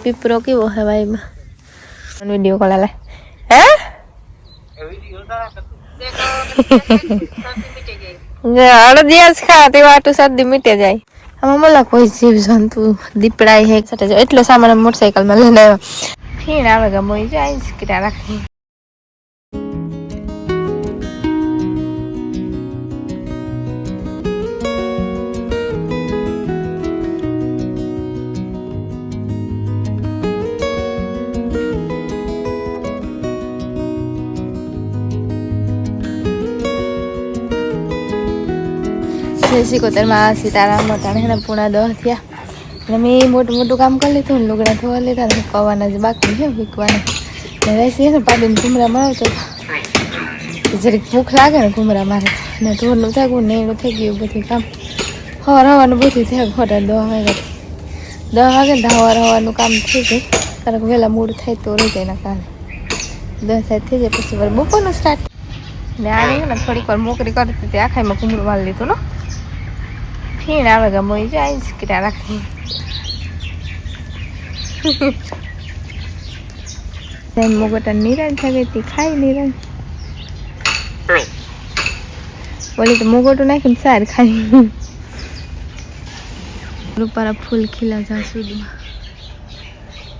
પીપરો કેવો હે વાઈમાં video call આલે હે એટલો સામાન મોટરસાયકલમાં લઈને આવ્યો ફીણ આવે ગમો જાય રાખી જય સિકોતેરમાં સીતારામ મોટાને ને પૂણા દહ થયા. અને મેં મોટું મોટું કામ કરી લીધું લુગડા ધોવા લીધા ને કવાના જ બાકી છે વીકવાના. રહેશે ને પાડીને ઘૂમરા મારતો જરીક ભૂખ લાગે ને ઘૂમરા મારે ને ઢોરનું થાકું ને એનું થઈ ગયું બધું કામ. હવાર હવાનું બધું થયા, ખોટા દહ વાગે દહ વાગે હવાર હવાનું કામ થઈ જાય કારણ કે વહેલા મૂડ થાય તો રહી જાય એના કારણે. દસ થાય, થઈ જાય પછી બપોરનું સ્ટાર્ટ ને આની ને થોડીક વાર મોકરી કરતી હતી આખાઈમાં ઘૂમરું મારી લીધું ને ફીણ આવે ગમો જાય જ કિટા રાખી તેમ મોગટા નિરાન થઈ ગઈ ખાય નિરાન બોલી તો મોગોટું નાખીને સાર ખાઈ રૂપારા ફૂલ ખીલા જા સુધીમાં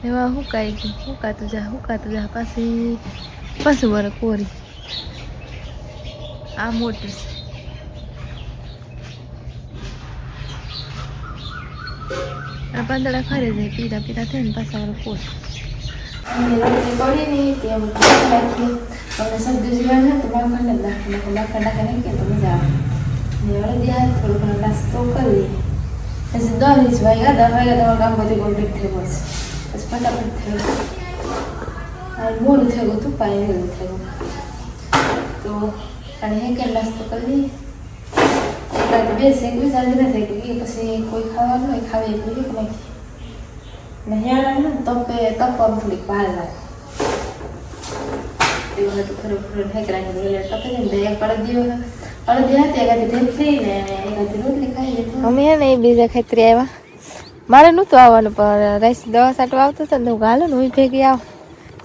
એવા હુકાઈ ગયું હુકાતું જા હુકાતું જા પાછી પાછું વર કોરી આ મોટું છે આ પાંદડા ખરે જાય પીરા પીરા થાય ને પાછા વાળો પોત પડીને ત્યાં નાખી તમને સબ્જી તો માખણ જ નાખી નાખો માખણ નાખી નાખીએ તો મજા આવે ને હળદી હાથ થોડો ઘણો નાસ્તો કરી લઈએ પછી દસ જ વાગ્યા દસ વાગ્યા તમારું કામ બધું કમ્પ્લીટ થઈ ગયું પછી ફટાફટ થયું અને મોડું થઈ ગયું તું પાણી થયું થઈ ગયું તો અને હે કે નાસ્તો કરી લઈએ એકાદ બે શેક બી ચાલી ના થઈ ગઈ પછી કોઈ ખાવાનું હોય ખાવી એટલું એક નાખી ને હિયાળા ને તપે તપવા થોડીક બહાર લાગે એ વખત ખરો ખરો ઠેકરા ને એટલે તપે ને બે એક અડદી વખત અડદી હતી એકાદી ઢેફલી ને એકાદી રોટલી ખાઈ લીધી અમે હે ને એ બીજા ખાતરી આવ્યા મારે નહોતું આવવાનું પણ રાઈસ દવા સાટવા આવતો હતો ને હું હાલો ને હું ભેગી આવ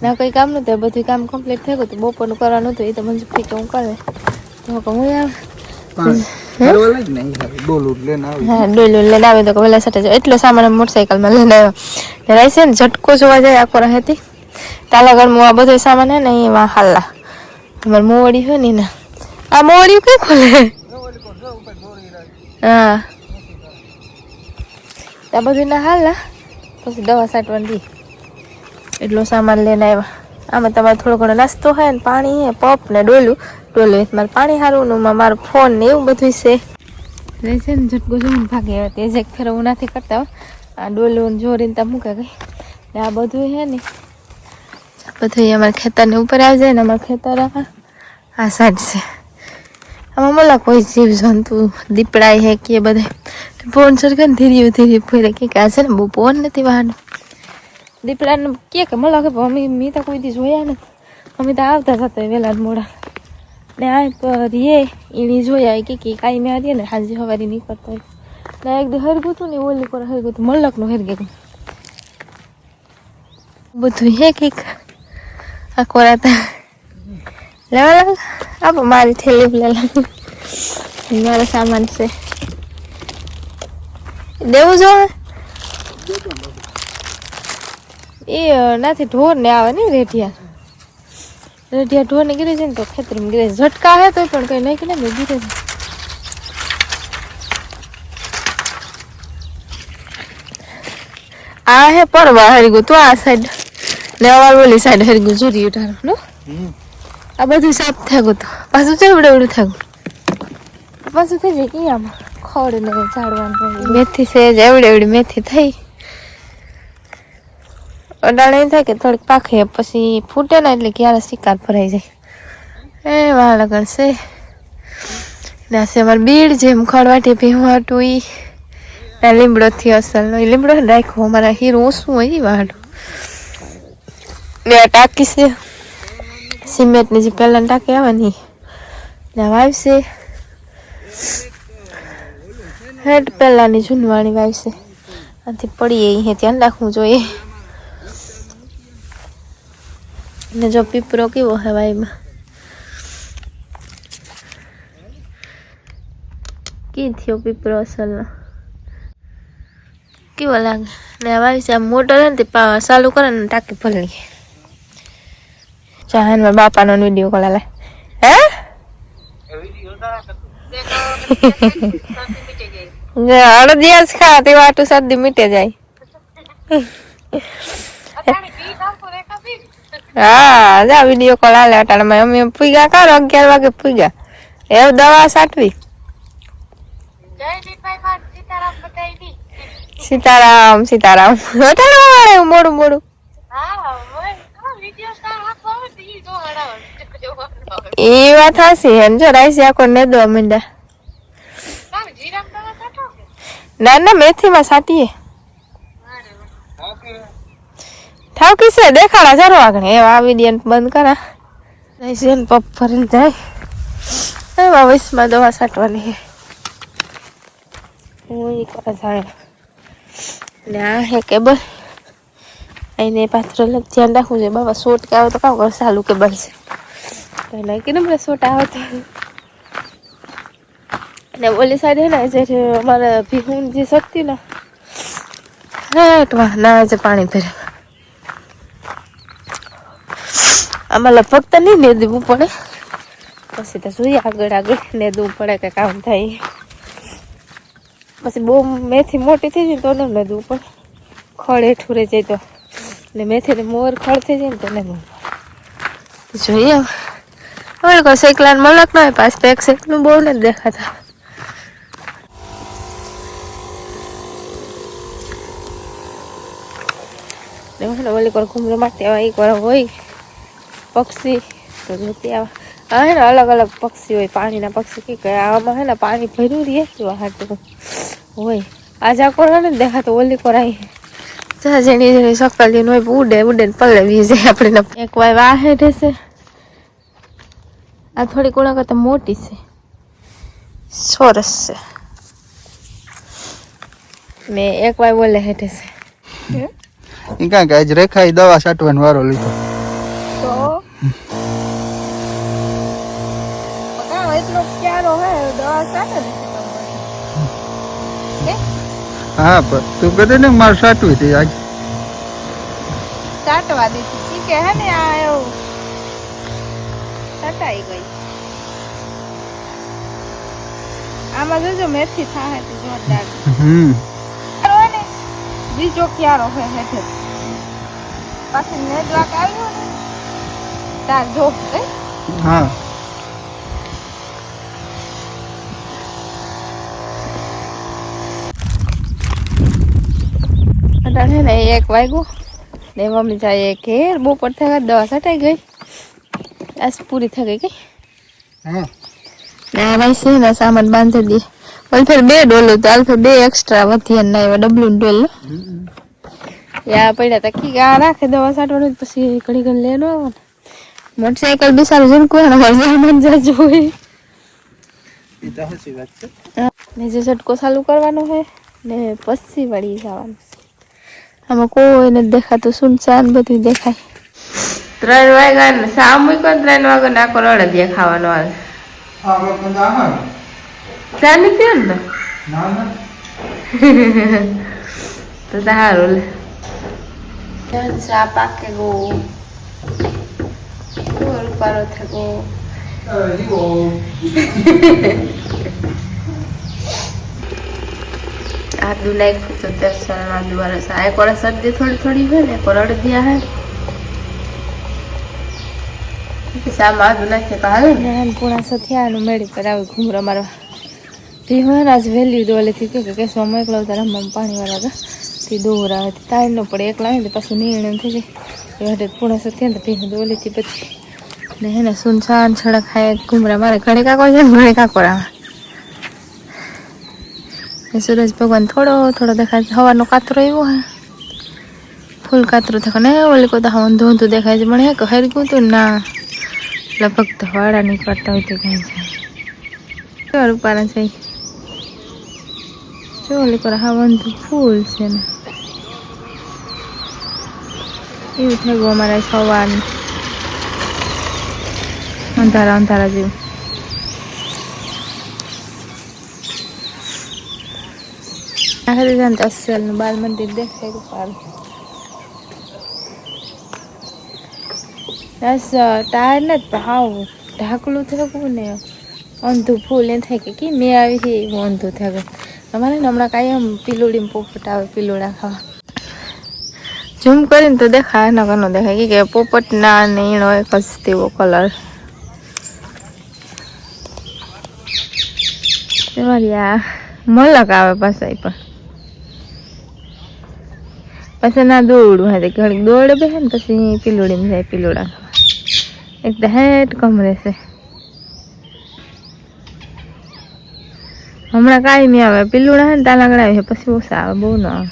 ના કંઈ કામ નહોતું બધું કામ કમ્પ્લીટ થઈ ગયું તો બપોરનું કરવાનું હતું એ તો મંજુ ફી કે હું કરે તો કે હું આવ લઈને આવી. તો વેલા સટે એટલો સામાન મોટરસાયકલમાં લઈને આવ્યો. ને રાઈસ છે ને ઝટકો જોવા જાય આખો રહેતી તાલાગઢમાં આ બધો સામાન હે ને એમાં હાલા અમારે મોવડી હોય ને આ મોવડી કઈ ખોલે? હા. આ બધું ના હાલા પછી દવા સાટવાની દી. એટલો સામાન લઈને આવ્યા. આમાં તમારે થોડો ઘણો નાસ્તો હોય ને પાણી હે પપ ને ડોલું. ડોલું એ મારે પાણી સારું ને મારો ફોન ને એવું બધું છે. રહે છે ને, ઝટકો જોઈને ભાગે આવે તે જે ખેર હું નથી કરતા. આ ડોલું જોરીને ત્યાં મૂકે ગઈ ને આ બધું છે ને. બધું અમારા ખેતરની ઉપર આવી જાય ને, અમારા ખેતર આ સાઈડ છે. આમાં મલા કોઈ જીવ જંતુ, દીપડાય હે કે બધા. ફોન સરખે ને ધીરે ધીરે ફરે. કે આ છે ને, બહુ ફોન નથી વાહન. દીપડાને કે કે મલા કે અમે મેં તો કોઈ દી જોયા નથી. અમે તો આવતા થતા વહેલા મોડા ને આ પર એ એની જોયા કે કે કાંઈ મેં હતી ને, હાજી સવારી નહીં હોય. ને એક હરગું હતું ને ઓલી પર હરગું હતું મલકનું હરગે બધું હે કંઈક આ કોરાતા લેવા આપો, મારી થેલી લે લાગ. મારો સામાન છે. દેવું જો. એ, નાથી ઢોર ને આવે ને રેઢિયા. રેઢિયા ઢોર ને ગીરે છે ને તો ખેતરમાં ગીરે ઝટકા હે તો પણ કઈ નાખી ને ગીરે આ હે પરવા હરગુ તો આ સાઈડ લેવાળ બોલી ઓલી સાઈડ હરગુ જોરી ઉઠારું નો? આ બધું સાફ થઈ તો. પાછું ચેવડે એવડું થઈ ગયું પાછું થઈ જાય કે આમાં ખડ ને ઝાડવાનું મેથી છે જ એવડે એવડી મેથી થઈ. અડાણે એમ થાય કે થોડીક પાખે પછી ફૂટે ને એટલે ક્યારે શિકાર ભરાઈ જાય. એ વાળ લગણ છે. ને આ છે અમારે બીડ જેમ ખડવાટી ભીહું હતું ઈ. ને લીમડો થી અસલ નો. લીમડો રાખ્યો, અમારા હીરો ઓછું હોય વાળું. ને આ ટાંકી છે. સિમેન્ટની જે પહેલાં ટાંકી આવે ને વાવશે વાવ હેડ, પહેલાંની જૂનવાણી વાવ છે. આથી પડીએ અહીંયા ધ્યાન રાખવું જોઈએ. ને જો પીપરો કેવો હે વાઈમાં કી થયો પીપરો અસલનો કેવો લાગે ને આ વાવી છે આમ મોટર હે ને તે પા- ચાલુ કરે ને ટાંકી ભરી ચાહન મારા બાપાનો વીડિયો કોલ આલે હે? જે અડદિયા જ ખા તે વાટું શરદી મીટે જાય. હા જા વીડિયો કોલ આલે અટાણે. અમે પૂગ્યા કારો અગિયાર વાગે પૂગ્યા. એ દવા સાટવી. સીતારામ સીતારામ અટાણે વાળે મોડું મોડું. એ વાત હશે હે જો રાઈસ આખો ને દો મીંડા. ના ના મેથીમાં સાટીએ. થાવ કિસે, દેખાડા જરો આગળ. એ આ વીડિયો બંધ કરા. રાઈસી ને પપ ભરીને જાય. એવા વૈશમાં દવા સાટવાની છે. હું એ કરે જાય. ને આ હે કેબલ. એને પાત્ર ધ્યાન રાખવું છે. બાબા શોટ કે આવે તો કામ કરે, સાલું કે બનશે પહેલાં કે ને શોટ આવે તો. અને ઓલી સાઈડ હે ને, જે અમારે ભીહું જે શક્તિ ને હેઠવા ના, જે પાણી ભરે આમાં લગભગ તો નહીં નેદવું પડે. પછી તો જોઈએ આગળ આગળ ને દેવું પડે કે કામ થાય. પછી બહુ મેથી મોટી થઈ જાય તો ન નેદવું પડે. ખડ હેઠું રહી જાય તો. ને મેથી મોર ખડ થઈ જાય ને તો પડે. જોઈએ હવે. કોઈ સાયકલાન મલક ન હોય તો એક સાયકલું બહુ નથી દેખાતા. ને ઓલી પર ઘૂમરો માટે એક વાર હોય. પક્ષી, તો જોતી આવા. હે ને અલગ અલગ પક્ષી હોય, પાણીના પક્ષી કઈ કયા આમાં હે ને પાણી ભર્યું રહીએ હાટું હોય. આ જાકોરા ને, દેખાતો ઓલી કોર આવી જા, જેની જેની સકલ હોય, ઉડે ઉડે ને પલ્લે જાય આપણે એક વાર વાહે રહેશે. આ થોડી કોણા કરતા મોટી છે. સરસ છે. મેં એક વાર બોલે હેઠે છે. કાંઈ કાંઈ જ રેખાએ દવા છાંટવાનો વારો લીધો. ક્યારો હે દવા સાટે ને હા? પણ તું કહેતી ને મારે છાંટવી હતી આજ. સાટવા દીધી. ઠીક હે ને આ એવું સટાઈ ગઈ. આમાં જોજો મેથી થાય તો જોરદાર. હમ. બીજો ક્યારો હે હેઠે. પાછી નેદવાક આવ્યો ને તાર જો હા. અટાણે ને એક વાગ્યું. ને મમ્મી જાય ઘેર. બપોર થયા દવા સટાઈ ગઈ. આજ પૂરી થઈ ગઈ કઈ. ને ભાઈ છે ને સામાન બાંધી દે. ઓલ ફેર બે ડોલું તો આલ ફેર બે એક્સ્ટ્રા વધી ના ડબલું ડોલ. યા પડ્યા તા કી રાખે દવા સાટવાનું પછી ઘડી ઘડી લેનો આવે ને મોટરસાયકલ બી સારું છે ને કોઈ ને સામાન જાજુ હોય. ને જે ઝટકો ચાલુ કરવાનો છે ને પછી વળી જવાનું. છે આમાં કોઈ નથી દેખાતું સુનસાન બધું દેખાય ત્રણ વાગ્યા ને સા મૂક્યો ને ત્રણ વાગ્યા નાખો રડે દેખાવાનો હાલ ચાલી ગયો ને તો સારું લે ચા પાકે ગો રૂપારો થકો આદુ નાખ્યું તો દર્શન આદુ વાળા સા એક વાર શરદી થોડી થોડી હોય ને નાખીએ તો હાલે ને. પૂણા આવે મારવા. તે મહારાજ વહેલી દોલેથી કે કે કેસમાં મોકલાવ તારા હતા. તે દોરા હતી. ન પડે એકલા ને પાછું નિર્ણય થઈ જાય. એ હાટે પૂણા સથિયા તો ભીહ દોલેથી પછી. ને હે સુનસાન સડક ખાય ઘૂમરા મારે. ઘણે કાકો છે ઘણી કાકો આવે સૂરજ ભગવાન થોડો થોડો દેખાય છે. હવાનો કાતરો એવો હે. ફૂલ કાતરો થાય. ને ઓલી કોઈ તો હવાનું ધોતું દેખાય છે. પણ એક કે હરકું તું ના એટલે ફક્ત વાળા નીકળતા હોય તો કઈ છે. કેવા રૂપાના છે. જો ઓલી કોરા હા તો ફૂલ છે ને. એવું થઈ ગયું અમારા સવારનું. અંધારા અંધારા જેવું. આખરે જાણ અસલનું બાલ મંદિર દેખાય સારું બસ ટાયર ને જ હાવ ઢાકલું થયું ને અંધું ફૂલ એ થાય કે કે મેં આવી છે એવું અંધું થાય અમારે ને હમણાં કાંઈ એમ પીલુડીમાં પોપટ આવે પીલુડા ખાવા ઝૂમ કરીને તો દેખાય એના ઘરનો દેખાય કે કે પોપટના ને એનો એક જ તેવો કલર તમારી આ મલક આવે પાછા પણ પછી ના દોડું હા, ઘડીક દોડે બે ને પછી પીલોડી જાય પીલોડા એક તો હેઠ કમરે છે હમણાં કાંઈ નહીં આવે, પીલુડા હે ને તાલા આવે, પછી ઓછા આવે, બહુ ના આવે.